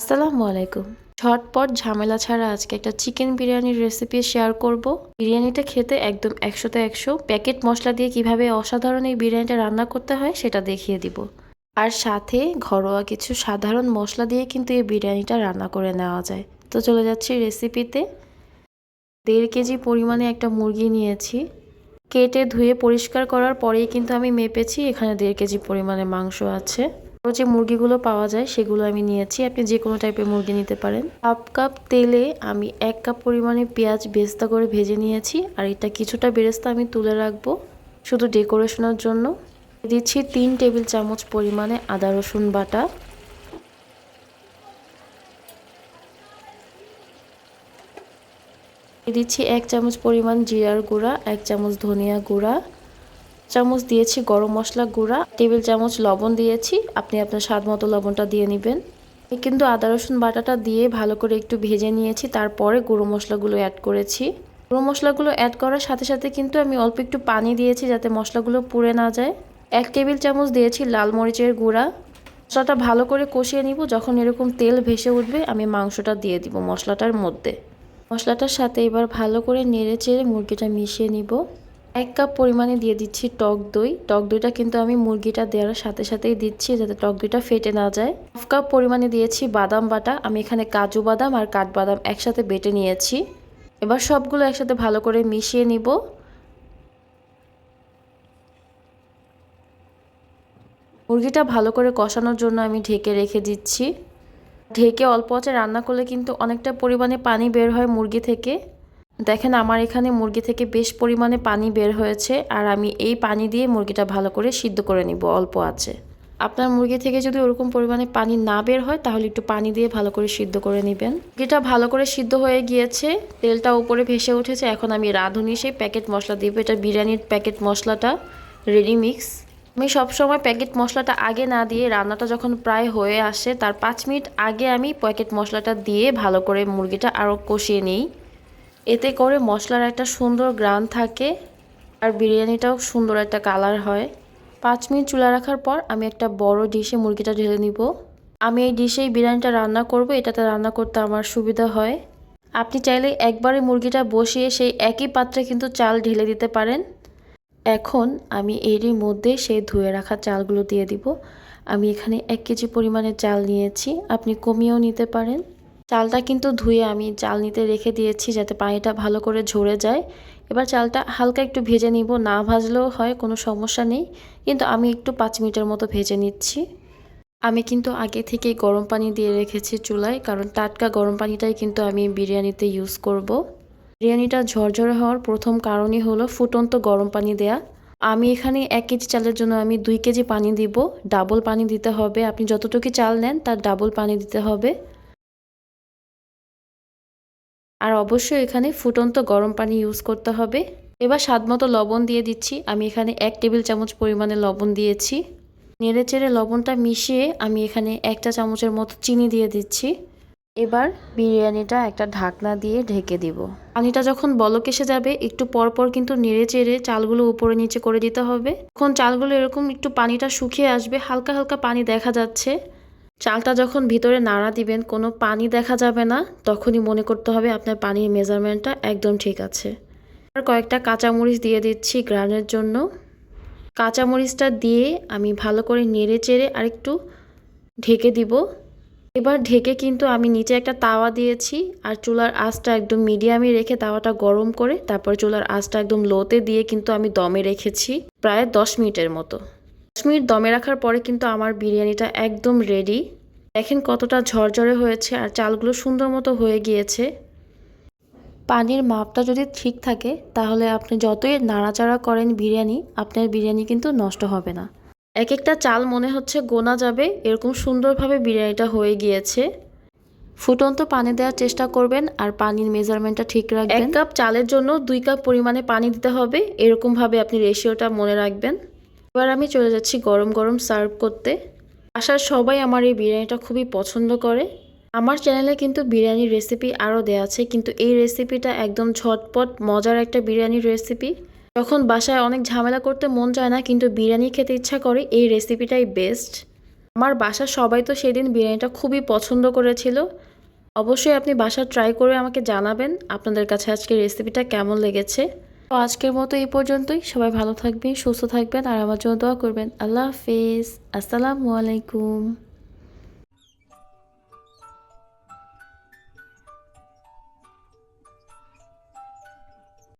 আসসালামু আলাইকুম। ঝটপট ঝামেলা ছাড়া আজকে একটা চিকেন বিরিয়ানির রেসিপি শেয়ার করব। বিরিয়ানিটা খেতে একদম একশোতে একশো। প্যাকেট মশলা দিয়ে কীভাবে অসাধারণ এই বিরিয়ানিটা রান্না করতে হয় সেটা দেখিয়ে দিব। আর সাথে ঘরোয়া কিছু সাধারণ মশলা দিয়ে কিন্তু এই বিরিয়ানিটা রান্না করে নেওয়া যায়। তো চলে যাচ্ছি রেসিপিতে দেড় কেজি পরিমাণে একটা মুরগি নিয়েছি। কেটে ধুয়ে পরিষ্কার করার পরেই কিন্তু আমি মেপেছি, এখানে দেড় কেজি পরিমাণে মাংস আছে। যে মুরগিগুলো পাওয়া যায় সেগুলো আমি নিয়েছি। আপনি যে কোনো টাইপের মুরগি নিতে পারেন। হাফ কাপ তেলে আমি এক কাপ পরিমাণে পেঁয়াজ বেস্তা করে ভেজে নিয়েছি। আর এটা কিছুটা বেরেস্তা আমি তুলে রাখব শুধু ডেকোরেশনের জন্য। দিচ্ছি তিন টেবিল চামচ পরিমাণে আদা, রসুন বাটা। দিচ্ছি এক চামচ পরিমাণ জিরার গুঁড়া, এক চামচ ধনিয়া গুঁড়া। চামচ দিয়েছি গরম মশলা গুঁড়া, টেবিল চামচ লবণ দিয়েছি, আপনি আপনার স্বাদ মতো লবণটা দিয়ে নেবেন। কিন্তু আদা, রসুন বাটাটা দিয়ে ভালো করে একটু ভেজে নিয়েছি, তারপরে গুঁড়ো মশলাগুলো অ্যাড করেছি। গুঁড়ো মশলাগুলো অ্যাড করার সাথে সাথে কিন্তু আমি অল্প একটু পানি দিয়েছি যাতে মশলাগুলো পুড়ে না যায়। এক টেবিল চামচ দিয়েছি লাল মরিচের গুঁড়া। মশলাটা ভালো করে কষিয়ে নিব, যখন এরকম তেল ভেসে উঠবে, আমি মাংসটা দিয়ে দিব মশলাটার মধ্যে। মশলাটার সাথে এবার ভালো করে নেড়ে চেড়ে মুরগিটা মিশিয়ে নিব। এক কাপ পরিমাণে দিয়ে দিচ্ছি টক দই। টক দইটা কিন্তু আমি মুরগিটা দেওয়ার সাথে সাথেই দিচ্ছি যাতে টক দইটা ফেটে না যায়। হাফ কাপ পরিমাণে দিয়েছি বাদাম বাটা। আমি এখানে কাজু বাদাম আর কাঠবাদাম একসাথে বেটে নিয়েছি। এবার সবগুলো একসাথে ভালো করে মিশিয়ে নিব। মুরগিটা ভালো করে কষানোর জন্য আমি ঢেকে রেখে দিচ্ছি। ঢেকে অল্প আঁচে রান্না করলে কিন্তু অনেকটা পরিমাণে পানি বের হয় মুরগি থেকে। দেখেন, আমার এখানে মুরগি থেকে বেশ পরিমাণে পানি বের হয়েছে আর আমি এই পানি দিয়ে মুরগিটা ভালো করে সিদ্ধ করে নিব, অল্প আছে। আপনার মুরগি থেকে যদি ওরকম পরিমাণে পানি না বের হয়, তাহলে একটু পানি দিয়ে ভালো করে সিদ্ধ করে নেবেন। মুরগিটা ভালো করে সিদ্ধ হয়ে গিয়েছে, তেলটা উপরে ভেসে উঠেছে। এখন আমি রাঁধুনি সেই প্যাকেট মশলা দিব এটা বিরিয়ানির প্যাকেট মশলাটা রেডি মিক্স আমি সবসময় প্যাকেট মশলাটা আগে না দিয়ে রান্নাটা যখন প্রায় হয়ে আসে, তার পাঁচ মিনিট আগে আমি প্যাকেট মশলাটা দিয়ে ভালো করে মুরগিটা আরও কষিয়ে নিই। এতে করে মশলার একটা সুন্দর গ্রান থাকে আর বিরিয়ানিটাও সুন্দর একটা কালার হয়। পাঁচ মিনিট চুলা রাখার পর আমি একটা বড় ডিশে মুরগিটা ঢেলে নিব। আমি এই ডিশেই বিরিয়ানিটা রান্না করব, এটাতে রান্না করতে আমার সুবিধা হয়। আপনি চাইলে একবারে মুরগিটা বসিয়ে সেই একই পাত্রে কিন্তু চাল ঢেলে দিতে পারেন। এখন আমি এরই মধ্যে সেই ধুয়ে রাখা চালগুলো দিয়ে দিব। আমি এখানে এক কেজি পরিমাণে চাল নিয়েছি, আপনি কমিয়েও নিতে পারেন। চালটা কিন্তু ধুয়ে আমি চাল নিতে রেখে দিয়েছি যাতে পানিটা ভালো করে ঝরে যায়। এবার চালটা হালকা একটু ভেজে নিব, না ভাজলেও হয়, কোনো সমস্যা নেই। কিন্তু আমি একটু পাঁচ মিনিটের মতো ভেজে নিচ্ছি। আমি কিন্তু আগে থেকেই গরম পানি দিয়ে রেখেছি চুলায়, কারণ টাটকা গরম পানিটাই কিন্তু আমি বিরিয়ানিতে ইউজ করব। বিরিয়ানিটা ঝরঝরে হওয়ার প্রথম কারণই হলো ফুটন্ত গরম পানি দেয়া। আমি এখানে এক কেজি চালের জন্য আমি দুই কেজি পানি দিব। ডাবল পানি দিতে হবে। আপনি যতটুকু চাল নেন, তার ডাবল পানি দিতে হবে। আর অবশ্যই এখানে ফুটন্ত গরম পানি ইউজ করতে হবে। এবার স্বাদ মতো লবণ দিয়ে দিচ্ছি। আমি এখানে এক টেবিল চামচ পরিমাণে লবণ দিয়েছি। নেড়ে চেড়ে লবণটা মিশিয়ে আমি এখানে একটা চামচের মতো চিনি দিয়ে দিচ্ছি। এবার বিরিয়ানিটা একটা ঢাকনা দিয়ে ঢেকে দিব। পানিটা যখন বলক এসে যাবে, একটু পর পর কিন্তু নেড়ে চেড়ে চালগুলো উপরে নিচে করে দিতে হবে। তখন চালগুলো এরকম একটু পানিটা শুকিয়ে আসবে, হালকা হালকা পানি দেখা যাচ্ছে। চালটা যখন ভিতরে নাড়া দিবেন, কোনো পানি দেখা যাবে না, তখনই মনে করতে হবে আপনার পানির মেজারমেন্টটা একদম ঠিক আছে। আর কয়েকটা কাঁচামরিচ দিয়ে দিচ্ছি গ্রানের জন্য। কাঁচামরিচটা দিয়ে আমি ভালো করে নেড়ে চেড়ে আরেকটু ঢেকে দিব। এবার ঢেকে কিন্তু আমি নিচে একটা তাওয়া দিয়েছি আর চুলার আঁচটা একদম মিডিয়ামে রেখে তাওয়াটা গরম করে তারপর চুলার আঁচটা একদম লোতে দিয়ে কিন্তু আমি দমে রেখেছি, প্রায় দশ মিনিটের মতো। দশ মিনিট দমে রাখার পরে কিন্তু আমার বিরিয়ানিটা একদম রেডি দেখেন কতটা ঝরঝরে হয়েছে আর চালগুলো সুন্দর মতো হয়ে গিয়েছে। পানির মাপটা যদি ঠিক থাকে, তাহলে আপনি যতই নাড়াচাড়া করেন বিরিয়ানি, আপনার বিরিয়ানি কিন্তু নষ্ট হবে না। এক একটা চাল মনে হচ্ছে গোনা যাবে, এরকম সুন্দরভাবে বিরিয়ানিটা হয়ে গিয়েছে। ফুটন্ত পানি দেওয়ার চেষ্টা করবেন আর পানির মেজারমেন্টটা ঠিক রাখবেন। এক কাপ চালের জন্য দুই কাপ পরিমাণে পানি দিতে হবে, এরকমভাবে আপনি রেশিওটা মনে রাখবেন। এবার আমি চলে যাচ্ছি গরম গরম সার্ভ করতে। আসার সবাই আমার এই বিরিয়ানিটা খুবই পছন্দ করে। আমার চ্যানেলে কিন্তু বিরিয়ানির রেসিপি আরও দেওয়া আছে, কিন্তু এই রেসিপিটা একদম ঝটপট মজার একটা বিরিয়ানির রেসিপি যখন বাসায় অনেক ঝামেলা করতে মন চায় না, কিন্তু বিরিয়ানি খেতে ইচ্ছা করে, এই রেসিপিটাই বেস্ট আমার বাসার সবাই তো সেদিন বিরিয়ানিটা খুবই পছন্দ করেছিল। অবশ্যই আপনি বাসা ট্রাই করে আমাকে জানাবেন আপনাদের কাছে আজকের রেসিপিটা কেমন লেগেছে। তো আজকের মতো এই পর্যন্তই। সবাই ভালো থাকবেন, সুস্থ থাকবেন, আর আমার জন্য দোয়া করবেন। আল্লাহ হাফিজ। আসসালামু আলাইকুম।